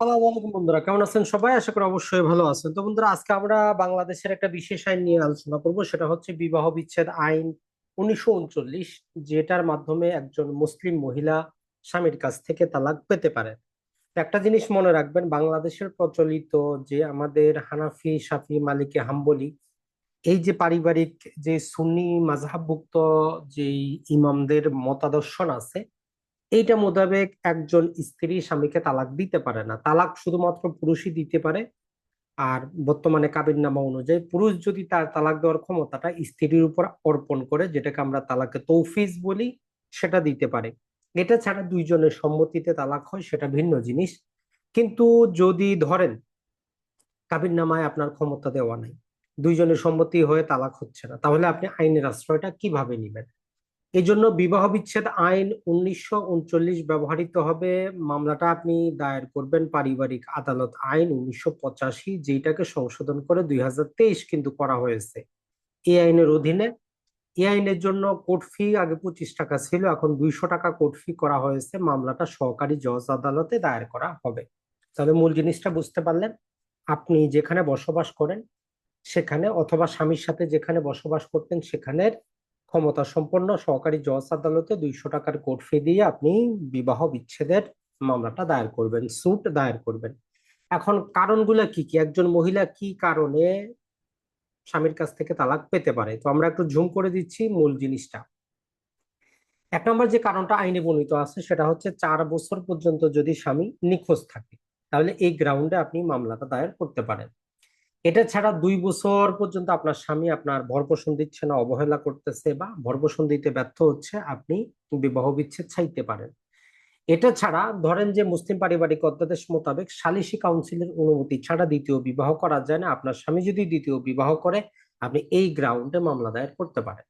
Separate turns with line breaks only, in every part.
আলাইকুম বন্ধুরা, কেমন আছেন সবাই? আশা করি অবশ্যই ভালো আছেন। তো বন্ধুরা, আজকে আমরা বাংলাদেশের একটা বিশেষ আইন নিয়ে আলোচনা করব, সেটা হচ্ছে বিবাহ বিচ্ছেদ আইন উনিশশো উনচল্লিশ, যেটার মাধ্যমে একজন মুসলিম মহিলা স্বামীর কাছ থেকে তালাক পেতে পারেন একটা জিনিস মনে রাখবেন, বাংলাদেশের প্রচলিত যে আমাদের হানাফি শাফি মালিকে, হাম্বলি, এই যে পারিবারিক যে সুন্নি মাযহাবভুক্ত যে ইমামদের মতাদর্শন আছে এইটা মোতাবেক একজন স্ত্রী স্বামীকে তালাক দিতে পারে না। তালাক শুধুমাত্র পুরুষই দিতে পারে আর বর্তমানে কাবির নামা অনুযায়ী পুরুষ যদি তার তালাক দেওয়ার ক্ষমতাটা স্ত্রীর উপর অর্পণ করে, যেটাকে আমরা তালাকে তৌফিজ বলি, সেটা দিতে পারে। এটা ছাড়া দুইজনের সম্মতিতে তালাক হয়, সেটা ভিন্ন জিনিস। কিন্তু যদি ধরেন কাবির নামায় আপনার ক্ষমতা দেওয়া নাই, দুইজনের সম্মতি হয়ে তালাক হচ্ছে না, তাহলে আপনি আইনের আশ্রয়টা কীভাবে নেবেন? এই জন্য বিবাহ বিচ্ছেদ আইন উনিশশো উনচল্লিশ ব্যবহৃত হবে। মামলাটা আপনি দায়ের করবেন পারিবারিক আদালত আইন উনিশশো পঁচাশি, যেটাকে সংশোধন করে দুই হাজার তেইশ কিন্তু করা হয়েছে। এই আইনের অধীনে এই আইনের জন্য কোর্ট ফি আগে পঁচিশ টাকা ছিল, এখন দুইশো টাকা কোর্ট ফি করা হয়েছে। মামলাটা সহকারী জজ আদালতে দায়ের করা হবে। তাহলে মূল জিনিসটা বুঝতে পারলেন, আপনি যেখানে বসবাস করেন সেখানে অথবা স্বামীর সাথে যেখানে বসবাস করতেন সেখানের ক্ষমতা সম্পন্ন সহকারী জজ আদালতে দুইশো টাকার কোর্ট ফি দিয়ে আপনি বিবাহ বিচ্ছেদের মামলাটা দায়ের করবেন সুট দায়ের করবেন। এখন কারণগুলো কি কি? একজন মহিলা কি কারণে স্বামীর কাছ থেকে তালাক পেতে পারে? তো আমরা একটু ঝুম করে দিচ্ছি মূল জিনিসটা। এক নম্বর যে কারণটা আইনে বর্ণিত আছে সেটা হচ্ছে চার বছর পর্যন্ত যদি স্বামী নিখোঁজ থাকে, তাহলে এই গ্রাউন্ডে আপনি মামলাটা দায়ের করতে পারেন। এটা ছাড়া দুই বছর পর্যন্ত আপনার স্বামী আপনার ভরপোষণ দিচ্ছে না, অবহেলা করতেছে বা ভরপোষণ দিতে ব্যর্থ হচ্ছে, আপনি বিবাহ বিচ্ছেদ চাইতে পারেন। এটা ছাড়া ধরেন যে মুসলিম পারিবারিক অধ্যাদেশ মোতাবেক সালিসি কাউন্সিলের অনুমতি ছাড়া দ্বিতীয় বিবাহ করা যায় না। আপনার স্বামী যদি দ্বিতীয় বিবাহ করে, আপনি এই গ্রাউন্ডে মামলা দায়ের করতে পারেন।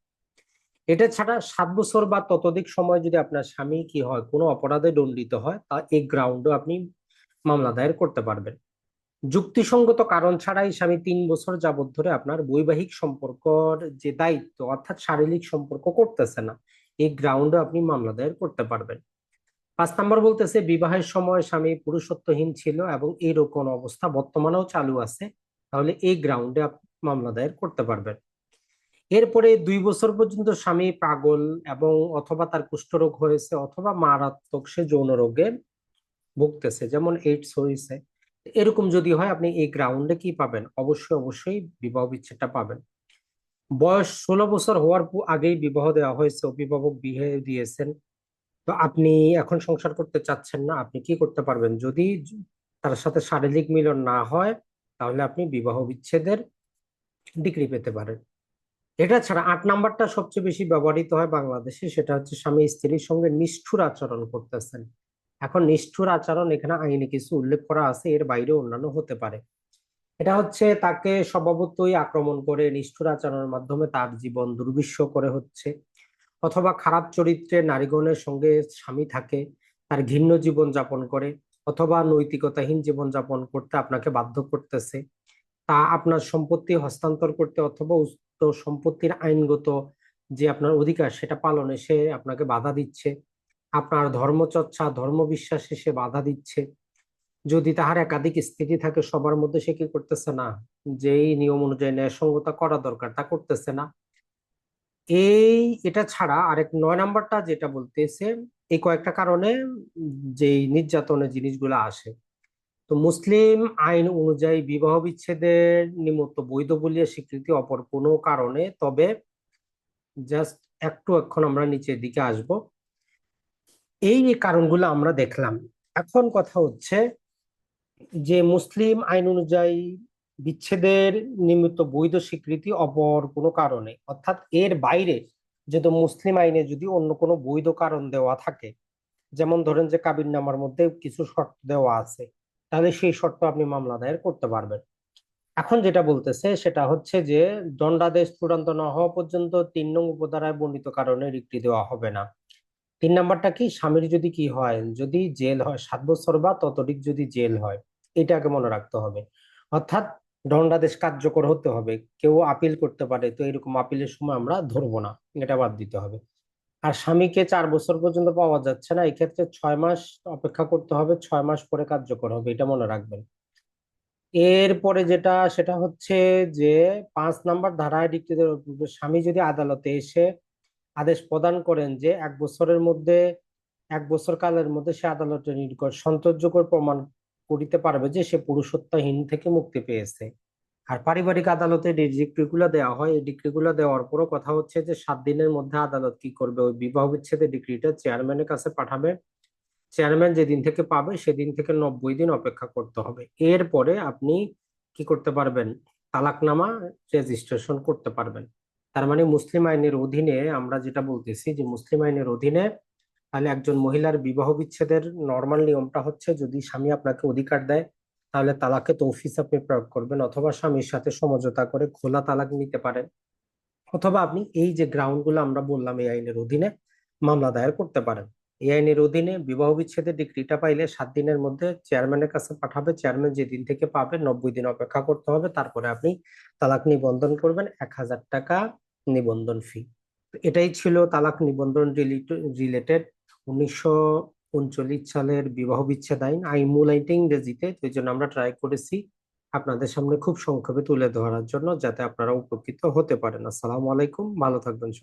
এটা ছাড়া সাত বছর বা ততোধিক সময় যদি আপনার স্বামী কি হয়, কোনো অপরাধে দণ্ডিত হয়, তা এই গ্রাউন্ডে আপনি মামলা দায়ের করতে পারবেন। যুক্তিসঙ্গত কারণ ছাড়াই স্বামী তিন বছর যাবত ধরে আপনার বৈবাহিক সম্পর্কর যে দায়িত্ব, অর্থাৎ শারীরিক সম্পর্ক করতেছে না, এই গ্রাউন্ডে আপনি মামলা দায়ের করতে পারবেন। পাঁচ নাম্বার বলতেছে, বিবাহের সময় স্বামী পুরুষত্বহীন ছিল এবং এরকম অবস্থা বর্তমানেও চালু আছে, তাহলে এই গ্রাউন্ডে আপনি মামলা দায়ের করতে পারবেন। এরপরে দুই বছর পর্যন্ত স্বামী পাগল এবং অথবা তার কুষ্ঠরোগ হয়েছে অথবা মারাত্মক সে যৌন রোগে ভুগতেছে, যেমন এইডস হয়েছে। এরকম যদি হয়, আপনি এই গ্রাউন্ডে কি পাবেন? অবশ্যই অবশ্যই বিবাহ বিচ্ছেদটা পাবেন। বয়স ষোলো বছর হওয়ার আগেই বিবাহ দেওয়া হয়েছে, অভিভাবক বিয়ে দিয়েছেন। তো আপনি এখন সংসার করতে চাচ্ছেন না, আপনি কি করতে পারবেন? যদি তার সাথে শারীরিক মিলন না হয়, তাহলে আপনি বিবাহ বিচ্ছেদের ডিগ্রি পেতে পারেন। এটা ছাড়া আট নাম্বারটা সবচেয়ে বেশি ব্যবহৃত হয় বাংলাদেশে, সেটা হচ্ছে স্বামী স্ত্রীর সঙ্গে নিষ্ঠুর আচরণ করতেছেন। এখন নিষ্ঠুর আচরণ এখানে আইনে কিছু উল্লেখ করা আছে, এর বাইরে অন্যান্য হতে পারে। এটা হচ্ছে তাকে স্বভাবতই আক্রমণ করে নিষ্ঠুর আচরণের মাধ্যমে তার জীবন দুর্বিষ করে হচ্ছে। অথবা খারাপ চরিত্রে নারীগণের সঙ্গে স্বামী থাকে, তার ঘিন্ন জীবন যাপন করে, অথবা নৈতিকতাহীন জীবন যাপন করতে আপনাকে বাধ্য করতেছে। তা আপনার সম্পত্তি হস্তান্তর করতে অথবা উক্ত সম্পত্তির আইনগত যে আপনার অধিকার সেটা পালনে সে আপনাকে বাধা দিচ্ছে। আপনার ধর্মচর্চা ধর্ম ধর্মবিশ্বাসে সে বাধা দিচ্ছে। যদি তাহার একাধিক স্থিতি থাকে, সবার মধ্যে সে কি করতেছে না? যেই নিয়ম অনুযায়ী ন্যায়সঙ্গতা করা দরকার, তা করতেছে না। এই, এটা ছাড়া আরেক নয় নাম্বারটা যেটা বলতেছে, এই কয়েকটা কারণে যে নির্যাতনের জিনিসগুলো আসে। তো মুসলিম আইন অনুযায়ী বিবাহ বিচ্ছেদের নিমিত্ত বৈধ বলিয়া স্বীকৃতি অপর কোনো কারণে, তবে জাস্ট একটু এখন আমরা নিচের দিকে আসব। এই যে কারণগুলো আমরা দেখলাম, এখন কথা হচ্ছে যে মুসলিম আইন অনুযায়ী বিচ্ছেদের নিমিত্ত বৈধ স্বীকৃতি অপর কোনো কারণে, অর্থাৎ এর বাইরে যদি মুসলিম আইনে যদি অন্য কোনো বৈধ কারণ দেওয়া থাকে, যেমন ধরেন যে কাবির নামার মধ্যে কিছু শর্ত দেওয়া আছে, তাহলে সেই শর্ত আপনি মামলা দায়ের করতে পারবেন। এখন যেটা বলতেছে সেটা হচ্ছে যে দণ্ডাদেশ চূড়ান্ত না হওয়া পর্যন্ত তিন নং উপধারায় বর্ণিত কারণে রিক্তি দেওয়া হবে না। তিন নাম্বারটা কি? স্বামীর যদি কি হয়, যদি জেল হয়, সাত বছর বা ততোধিক যদি জেল হয়, এটাকে মনে রাখতে হবে। অর্থাৎ দণ্ডাদেশ কার্যকর হতে হবে। কেউ আপিল করতে পারে, তো এরকম আপিলের সময় আমরা ধরবো না, এটা বাদ দিতে হবে। আর স্বামীকে চার বছর পর্যন্ত পাওয়া যাচ্ছে না, এক্ষেত্রে ছয় মাস অপেক্ষা করতে হবে, ছয় মাস পরে কার্যকর হবে, এটা মনে রাখবেন। এরপরে যেটা, সেটা হচ্ছে যে পাঁচ নাম্বার ধারায় স্বামী যদি আদালতে এসে আদেশ প্রদান করেন যে এক বছরের মধ্যে, এক বছর কালের মধ্যে সে আদালতের নিকট সন্তোষযোগ্য প্রমাণ করিতে পারবে যে সে পুরুষত্বহীন থেকে মুক্তি পেয়েছে। আর পারিবারিক আদালতে যে ডিক্রিগুলো দেওয়া হয়, এই ডিক্রিগুলো দেওয়ার পরও কথা হচ্ছে যে সাত দিনের মধ্যে আদালত কি করবে? ওই বিবাহ বিচ্ছেদের ডিক্রিটা চেয়ারম্যানের কাছে পাঠাবে। চেয়ারম্যান যেদিন থেকে পাবে, সেদিন থেকে নব্বই দিন অপেক্ষা করতে হবে। এরপরে আপনি কি করতে পারবেন? তালাকনামা রেজিস্ট্রেশন করতে পারবেন। তার মানে মুসলিম আইনের অধীনে আমরা যেটা বলতেছি যে মুসলিম আইনের অধীনে তাহলে একজন মহিলার বিবাহ বিচ্ছেদের নর্মাল নিয়মটা হচ্ছে যদি স্বামী আপনাকে অধিকার দেয়, তাহলে তালাকে তৌফিস আপনি প্রয়োগ করবেন অথবা স্বামীর সাথে সমঝোতা করে খোলা তালাক নিতে পারেন। অথবা আপনি এই যে গ্রাউন্ডগুলো আমরা বললাম এই আইনের অধীনে মামলা দায়ের করতে পারেন। এই আইনের অধীনে বিবাহ বিচ্ছেদের ডিক্রিটা পাইলে সাত দিনের মধ্যে চেয়ারম্যানের কাছে পাঠাবে চেয়ারম্যান যেদিন থেকে পাবে নব্বই দিন অপেক্ষা করতে হবে, তারপরে আপনি তালাক নিবন্ধন করবেন। এক হাজার টাকা নিবন্ধন ফি এটাই ছিল তালাক নিবন্ধন রিলেটেড উনিশশো উনচল্লিশ সালের বিবাহ বিচ্ছেদ আইন। আইন মূল আইনটা ইংরেজিতে ওই জন্য আমরা ট্রাই করেছি আপনাদের সামনে খুব সংক্ষেপে তুলে ধরার জন্য, যাতে আপনারা উপকৃত হতে পারেন। আসসালামু আলাইকুম, ভালো থাকবেন সবাই।